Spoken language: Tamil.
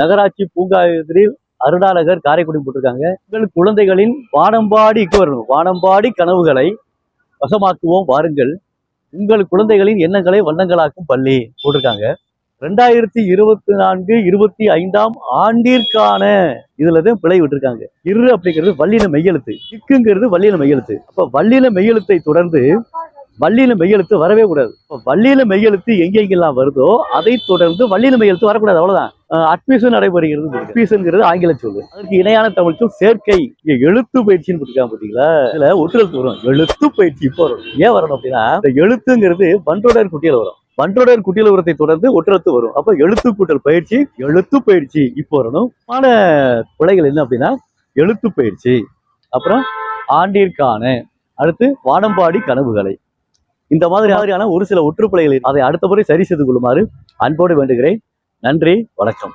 நகராட்சி பூங்கா எதிரில் அருணாநகர் காரைக்குடி போட்டிருக்காங்க. உங்கள் குழந்தைகளின் வானம்பாடி வரணும். வானம்பாடி கனவுகளை வசமாக்குவோம் வாருங்கள். உங்கள் குழந்தைகளின் எண்ணங்களை வண்ணங்களாக்கும் பள்ளி போட்டிருக்காங்க. ரெண்டாயிரத்தி இருபத்தி நான்கு இருபத்தி ஐந்தாம் ஆண்டிற்கான இதுல தான் பிழை விட்டுருக்காங்க. இரு அப்படிங்கிறது வள்ளின மெய்யெழுத்து இக்குங்கிறது வள்ளின மெய்யெழுத்து. அப்ப வள்ளின மெய்யெழுத்தை தொடர்ந்து வல்லின மெய்யெழுத்து வரவே கூடாது. அப்ப வல்லின மெய்யெழுத்து எங்கெங்கெல்லாம் வருதோ அதை தொடர்ந்து வல்லின மெய்யெழுத்து வரக்கூடாது. அவ்வளவுதான். அட்மிஷன் நடைபெறுகிறது அட்மிஷன்ங்கிறது ஆங்கில சொல்லு அதற்கு இணையான தமிழ் சொல் சேர்க்கை எழுத்து பயிற்சின்னு போட்டுருக்காங்க பாத்தீங்களா? இதுல ஒற்றுஎழுத்து வரும் எழுத்து பயிற்சி இப்போ வரும். ஏன் வரணும் அப்படின்னா இந்த எழுத்துங்கிறது வன்றோடர் குட்டியில வரும். வன்றோடர் குட்டியில உரத்தை தொடர்ந்து ஒற்றெழுத்து வரும். அப்ப எழுத்து கூட்டல் பயிற்சி எழுத்து பயிற்சி இப்போ வரணும். ஆன பிழைகள் என்ன அப்படின்னா எழுத்து பயிற்சி. அப்புறம் ஆண்டிற்கான அடுத்து வானம்பாடி கனவுகளை. இந்த மாதிரி மாதிரியான ஒரு சில ஒற்றுப்பிழைகள் அதை அடுத்த முறை சரி செய்து கொள்ளுமாறு அன்போடு வேண்டுகிறேன். நன்றி வணக்கம்.